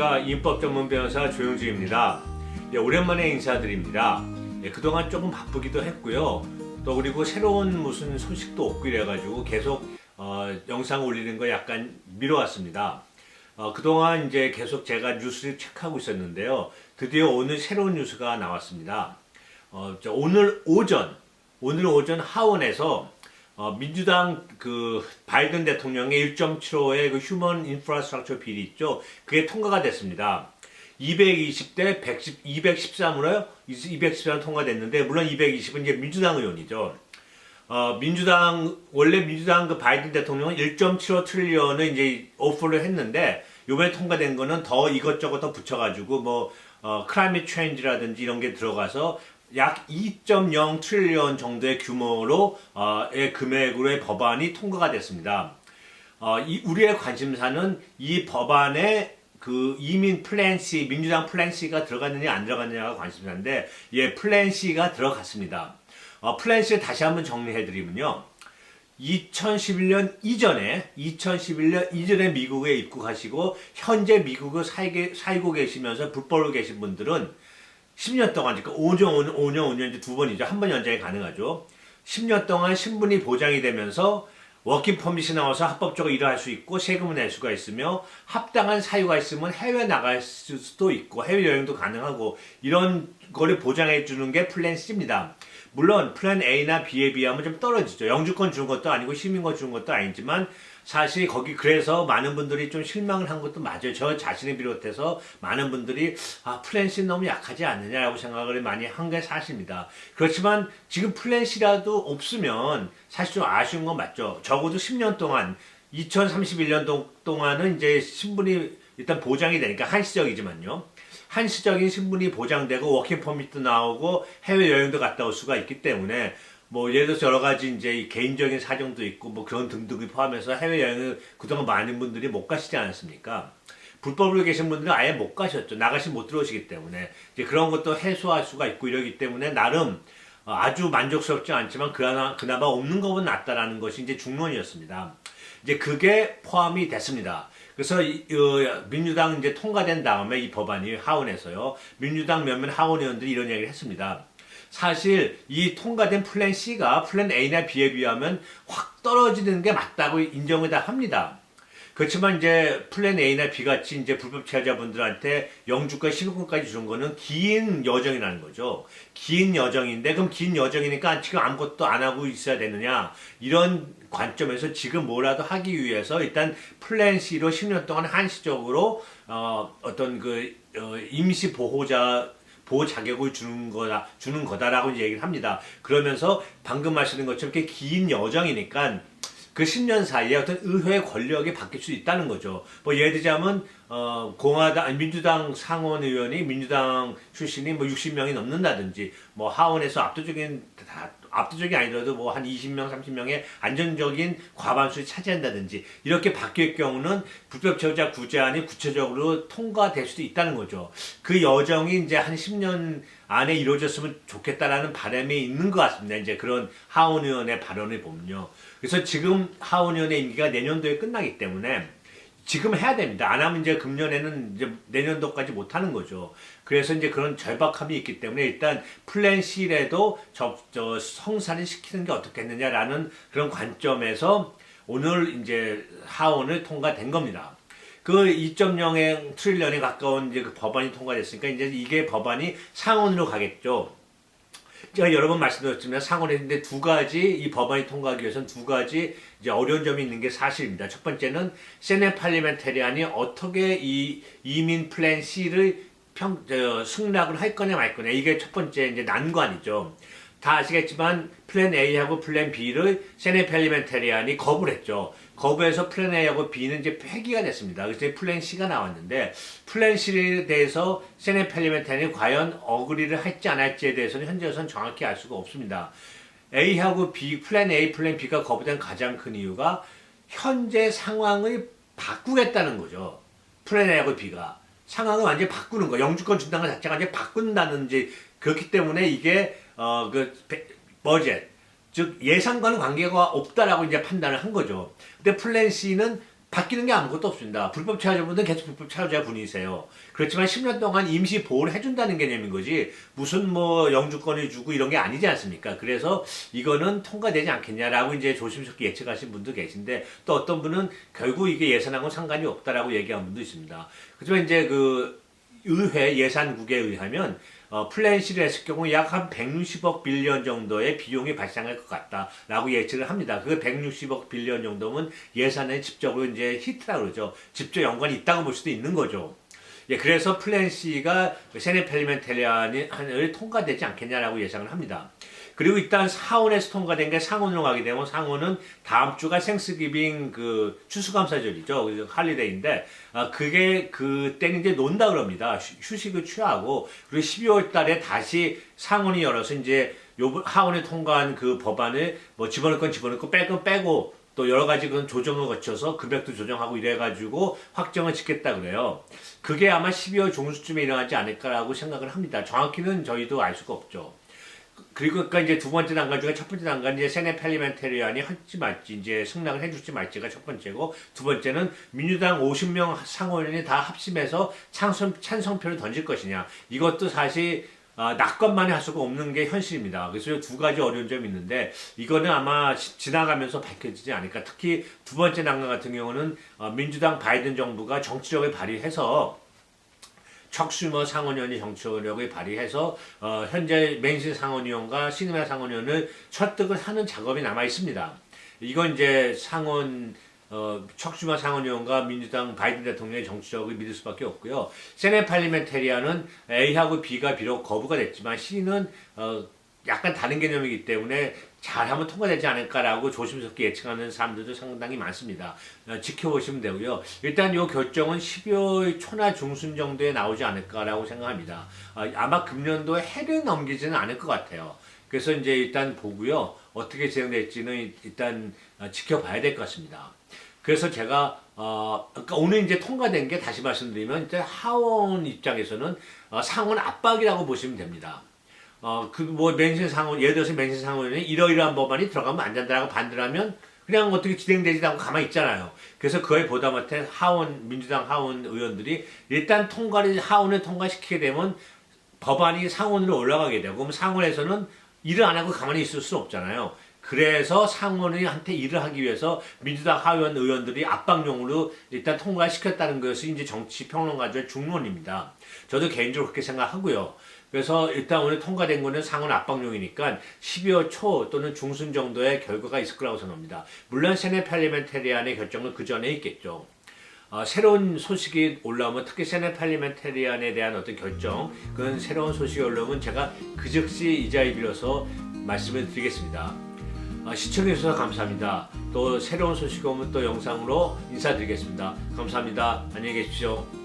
안녕하십니까 인법 전문 변호사 조영주입니다. 예, 오랜만에 인사드립니다. 예, 그동안 조금 바쁘기도 했고요. 또 그리고 새로운 무슨 소식도 없고 이래가지고 계속 어, 영상 올리는 거 약간 미뤄왔습니다. 어, 그동안 이제 계속 제가 뉴스를 체크하고 있었는데요. 드디어 오늘 새로운 뉴스가 나왔습니다. 어, 저 오늘 오전, 오늘 오전 하원에서 어, 민주당 그 바이든 대통령의 1.75의 그 휴먼 인프라스트럭처 빌이 있죠. 그게 통과가 됐습니다. 220대 110, 213으로요. 213 통과됐는데 물론 220은 이제 민주당 의원이죠. 어, 민주당 원래 민주당 그 바이든 대통령은 1.75 트릴리언을 이제 오프를 했는데 이번에 통과된 거는 더 이것저것 더 붙여가지고 뭐 어, 클라이밋 체인지라든지 이런 게 들어가서 약 2.0 트릴리언 정도의 규모로 어의 금액으로의 법안이 통과가 됐습니다. 어, 이 우리의 관심사는 이 법안에 그 이민 플랜 C, 민주당 플랜 C가 들어갔느냐 안 들어갔느냐가 관심사인데 예, 플랜 C가 들어갔습니다. 어, 플랜 C를 다시 한번 정리해 드리면요. 2011년 이전에 2011년 이전에 미국에 입국하시고 현재 미국을 살게, 살고 계시면서 불법으로 계신 분들은 10년 동안 그러니까 5년 5년 5년 5년 이제 두 번이죠. 한번 연장이 가능하죠. 10년 동안 신분이 보장이 되면서 워킹 퍼밋이 나와서 합법적으로 일을 할수 있고 세금을 낼 수가 있으며 합당한 사유가 있으면 해외 나갈 수도 있고 해외 여행도 가능하고 이런 거를 보장해 주는 게 플랜 C입니다. 물론 플랜 A나 B에 비하면 좀 떨어지죠. 영주권 주는 것도 아니고 시민권 주는 것도 아니지만 사실 거기 그래서 많은 분들이 좀 실망을 한 것도 맞아요. 저 자신을 비롯해서 많은 분들이 아 플랜 C 너무 약하지 않느냐라고 생각을 많이 한 게 사실입니다. 그렇지만 지금 플랜 C라도 없으면 사실 좀 아쉬운 건 맞죠. 적어도 10년 동안 2031년 동안은 이제 신분이 일단 보장이 되니까 한시적이지만요. 한시적인 신분이 보장되고 워킹 퍼밋도 나오고 해외 여행도 갔다 올 수가 있기 때문에 뭐 예를 들어서 여러 가지 이제 개인적인 사정도 있고 뭐 그런 등등을 포함해서 해외 여행을 그동안 많은 분들이 못 가시지 않았습니까? 불법으로 계신 분들은 아예 못 가셨죠. 나가시 못 들어오시기 때문에 이제 그런 것도 해소할 수가 있고 이러기 때문에 나름 어, 아주 만족스럽지 않지만 그나마 그나마 없는 것보다 낫다라는 것이 이제 중론이었습니다. 이제 그게 포함이 됐습니다. 그래서 이, 어, 민주당 이제 통과된 다음에 이 법안이 하원에서요. 민주당 몇몇 하원 의원들이 이런 얘기를 했습니다. 사실 이 통과된 플랜 C가 플랜 A나 B에 비하면 확 떨어지는 게 맞다고 인정을 다 합니다. 그렇지만 이제 플랜 A나 B 같이 이제 불법 체류자분들한테 영주권 시민권까지 주는 거는 긴 여정이라는 거죠. 긴 여정인데 그럼 긴 여정이니까 지금 아무것도 안 하고 있어야 되느냐 이런 관점에서 지금 뭐라도 하기 위해서 일단 플랜 C로 10년 동안 한시적으로 어, 어떤 그 어, 임시 보호자 보호 자격을 주는 거다 주는 거다라고 이제 얘기를 합니다. 그러면서 방금 하시는 것처럼 이렇게 긴 여정이니까 그 10년 사이에 어떤 의회 권력이 바뀔 수 있다는 거죠. 뭐 예를 들자면 어 공화당 아니, 민주당 상원 의원이 민주당 출신이 뭐 60명이 넘는다든지 뭐 하원에서 압도적인 다 압도적이 아니더라도 뭐 한 20명, 30명의 안정적인 과반수를 차지한다든지 이렇게 바뀔 경우는 불법 체류자 구제안이 구체적으로 통과될 수도 있다는 거죠. 그 여정이 이제 한 10년 안에 이루어졌으면 좋겠다라는 바람이 있는 것 같습니다. 이제 그런 하원 의원의 발언을 보면요. 그래서 지금 하원 의원의 임기가 내년도에 끝나기 때문에 지금 해야 됩니다. 안 하면 이제 금년에는 이제 내년도까지 못 하는 거죠. 그래서 이제 그런 절박함이 있기 때문에 일단 플랜 C라도 저, 저 성사를 시키는 게 어떻겠느냐라는 그런 관점에서 오늘 이제 하원을 통과된 겁니다. 그 2.0의 트릴리언에 가까운 이제 그 법안이 통과됐으니까 이제 이게 법안이 상원으로 가겠죠. 제가 여러 번 말씀드렸지만 상원했는데 두 가지 이 법안이 통과하기 위해서는 두 가지 이제 어려운 점이 있는 게 사실입니다. 첫 번째는 세네 팔리멘테리안이 어떻게 이 이민 플랜 C를 평 저, 승낙을 할 거냐 말 거냐 이게 첫 번째 이제 난관이죠. 다 아시겠지만 플랜 A하고 플랜 B를 세네 팔리멘테리안이 거부를 했죠. 거부해서 플랜 A하고 B는 이제 폐기가 됐습니다. 그래서 플랜 C가 나왔는데 플랜 C에 대해서 세네 팔리멘테리안이 과연 어그리를 할지 안 할지에 대해서는 현재로서는 정확히 알 수가 없습니다. A하고 B, 플랜 A, 플랜 B가 거부된 가장 큰 이유가 현재 상황을 바꾸겠다는 거죠. 플랜 A하고 B가. 상황을 완전히 바꾸는 거. 영주권 준다는 것 자체가 완전히 바꾼다는지 그렇기 때문에 이게 어 그 버젯 즉 예상과는 관계가 없다라고 이제 판단을 한 거죠. 근데 플랜 C는 바뀌는 게 아무것도 없습니다. 불법 차주분들은 계속 불법 차주자 분이세요. 그렇지만 10년 동안 임시 보호를 해준다는 개념인 거지 무슨 뭐 영주권을 주고 이런 게 아니지 않습니까? 그래서 이거는 통과되지 않겠냐라고 이제 조심스럽게 예측하신 분도 계신데 또 어떤 분은 결국 이게 예산하고 상관이 없다라고 얘기한 분도 있습니다. 그렇지만 이제 그 의회 예산국에 의하면 어, 플랜 C를 했을 경우 약 한 160억 빌리언 정도의 비용이 발생할 것 같다라고 예측을 합니다. 그 160억 빌리언 정도면 예산에 직접으로 이제 히트라 그러죠. 직접 연관이 있다고 볼 수도 있는 거죠. 예, 그래서 플랜 C가 세네 펠리멘테리안을 통과되지 않겠냐라고 예상을 합니다. 그리고 일단 하원에서 통과된 게 상원으로 가게 되면 상원은 다음 주가 생스기빙 그 추수감사절이죠. 그래서 할리데이인데 아, 그게 그때는 이제 논다 그럽니다. 휴- 휴식을 취하고 그리고 12월 달에 다시 상원이 열어서 이제 요 하원에 통과한 그 법안을 뭐 집어넣고 뺄 건 빼고 또 여러 가지 그런 조정을 거쳐서 금액도 조정하고 이래가지고 확정을 짓겠다 그래요. 그게 아마 12월 중순쯤에 일어나지 않을까라고 생각을 합니다. 정확히는 저희도 알 수가 없죠. 그리고 그러니까 이제 두 번째 단관 중에 첫 번째 단관 이제 세네 펠리멘테리안이 할지 말지 이제 승낙을 해줄지 말지가 첫 번째고 두 번째는 민주당 50명 상원의원이 다 합심해서 찬성 찬성표를 던질 것이냐 이것도 사실 아, 낙관만이 할 수가 없는 게 현실입니다. 그래서 두 가지 어려운 점이 있는데 이거는 아마 시- 지나가면서 밝혀지지 않을까. 특히 두 번째 난관 같은 경우는 어, 민주당 바이든 정부가 정치력을 발휘해서 척슈머 상원의원이 정치력을 발휘해서 어, 현재 맨신 상원의원과 시네마 상원의원을 설득을 하는 작업이 남아 있습니다. 이건 이제 상원 어, 척슈머 상원의원과 민주당 바이든 대통령의 정치력을 믿을 수밖에 없고요. 세네 팔리멘테리아는 A하고 B가 비록 거부가 됐지만 C는 어, 약간 다른 개념이기 때문에 잘하면 통과되지 않을까라고 조심스럽게 예측하는 사람들도 상당히 많습니다. 어, 지켜보시면 되고요. 일단 이 결정은 12월 초나 중순 정도에 나오지 않을까라고 생각합니다. 아, 아마 금년도 해를 넘기지는 않을 것 같아요. 그래서 이제 일단 보고요. 어떻게 진행될지는 일단 어, 지켜봐야 될 것 같습니다. 그래서 제가 어, 그러니까 오늘 이제 통과된 게 다시 말씀드리면 이제 하원 입장에서는 어, 상원 압박이라고 보시면 됩니다. 어, 그, 뭐, 맨신 상원, 예를 들어서 맨신 상원이 이러이러한 법안이 들어가면 안 된다라고 반대를 하면 그냥 어떻게 진행되지도 않고 가만히 있잖아요. 그래서 그에 보다 못해 하원, 민주당 하원 의원들이 일단 통과를, 하원을 통과시키게 되면 법안이 상원으로 올라가게 되고, 그럼 상원에서는 일을 안 하고 가만히 있을 수 없잖아요. 그래서 상원한테 일을 하기 위해서 민주당 하원 의원들이 압박용으로 일단 통과시켰다는 것이 이제 정치 평론가들의 중론입니다. 저도 개인적으로 그렇게 생각하고요. 그래서 일단 오늘 통과된 거는 상원 압박용이니까 12월 초 또는 중순 정도의 결과가 있을 거라고 생각합니다. 물론 세네 팔리멘테리안의 결정은 그 전에 있겠죠. 어, 새로운 소식이 올라오면 특히 세네 팔리멘테리안에 대한 어떤 결정, 그런 새로운 소식이 올라오면 제가 그 즉시 이 자리 빌어서 말씀을 드리겠습니다. 어, 시청해주셔서 감사합니다. 또 새로운 소식이 오면 또 영상으로 인사드리겠습니다. 감사합니다. 안녕히 계십시오.